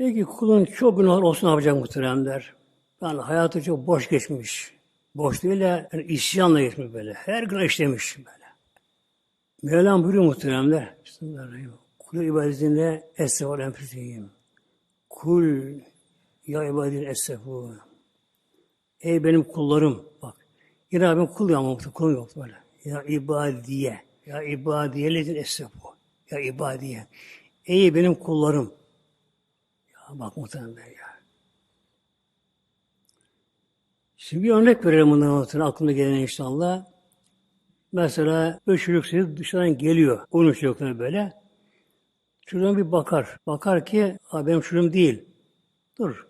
Peki kulun çok günah olsun ne yapacak muhteremler? Yani hayatı çok boş geçmiş. Boş değil de yani isyanla geçmiş böyle. Her gün işlemiş böyle. Mevlam buyuruyor muhteremler. Bismillahirrahmanirrahim. Kul ibadetinde essefor enfusihim. Kul ya ibadin essefu. Ey benim kullarım. Bak. Yine abim kul ya kulum yok böyle. Ya ibadiye. Ya ibadiye lezin essefu. Ya ibadiye. Ey benim kullarım. Bak muhtemelen ya. Şimdi bir örnek verelim bundan sonra aklıma gelen inşallah. Mesela üç çocuk sesi dışarıdan geliyor. Onun çocukları böyle. Çocuğuna bir bakar. Bakar ki "Aa, benim çocuğum değil. Dur.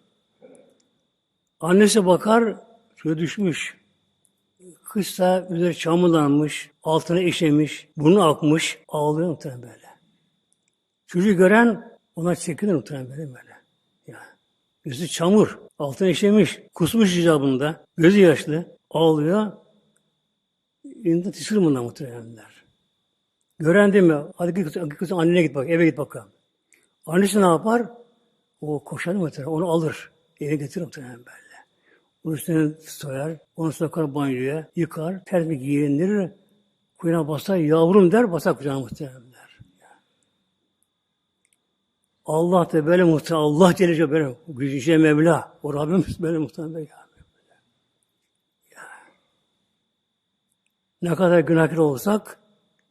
Annesi bakar, çocuğu düşmüş. Kızsa üzeri çamurlanmış, altına işemiş, burnu akmış, ağlıyor muhtemelen böyle. Çocuğu gören ona çekilir muhtemelen böyle. Yüzü çamur, altına işemiş, kusmuş icabında, gözü yaşlı, ağlıyor. İnsan tiskir bundan muhtemelenler. Gören değil mi? Hadi git, git, annene git bak, eve git bakalım. Annesi ne yapar? O koşar muhtemelen, onu alır. Eve getirir muhtemelen böyle. Onun üstüne soyar, onu sokar banyoya, yıkar, termi giyindirir, kuyuna basar, yavrum der, basar kucağına muhtemelen der. Allah da böyle muhtemelen, Allah Celle böyle, gücü Mevla, o Rabbimiz böyle muhtemelen ya. ya. Ne kadar günahkar olsak,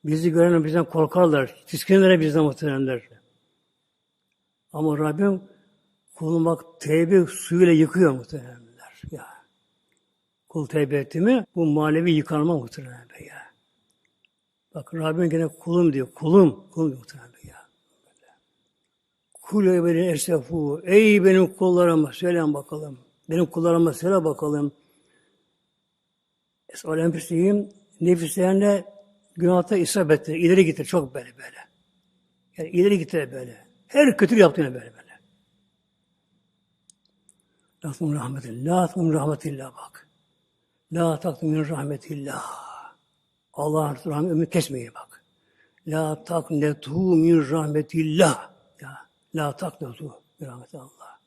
bizi gören bizden korkarlar, tiskinlere bizden muhtemelenler. Ama Rabbim kulun bak tevbe suyuyla yıkıyor muhtemelenler. Ya. Kul tevbe etti mi bu manevi yıkanma muhtemelen ya. Bak Rabbim gene kulum diyor. Kulum. Kulum muhtemelen be ya. Kul beni esefu. Ey benim kullarıma söyleyin bakalım. Benim kullarıma söyle bakalım. Esal enfisihim nefislerine günahta isabettir. ileri gitti çok böyle böyle. Yani ileri gitti böyle. Her kötülük yaptığına böyle böyle. La takun rahmetillah. La takun rahmetillah bak. La takun min rahmetillah. Allah'ın rahmet ömrü kesmeye bak. La taknetu min rahmetillah. La taknetu min rahmetillah.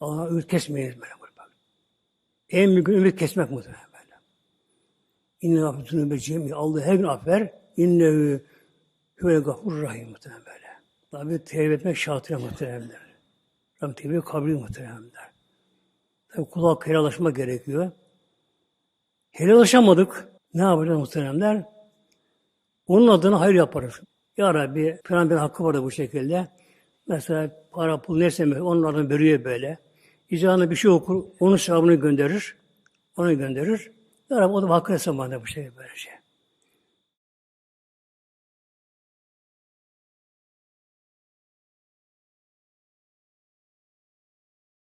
Allah'ın ümit kesmeyiz böyle bak. En büyük ümit kesmek muhtemelen böyle. İnne affetunu be cemi. Allah her gün affeder. İnnehu huve gafur rahim muhtemelen böyle. Tabi tevbe etmek şartıyla muhtemelenler. Rabbim tevbe kabul muhtemelenler. Tabi kulağa helalaşma gerekiyor. Helallaşamadık. Ne yapacağız muhteremler? Onun adına hayır yaparız. Ya Rabbi, falan bir hakkı var da bu şekilde. Mesela para, pul neyse adını veriyor böyle. İcabına bir şey okur, onun sevabını gönderir. Onu gönderir. Ya Rabbi o da hakkı hesabında bu şey böylece.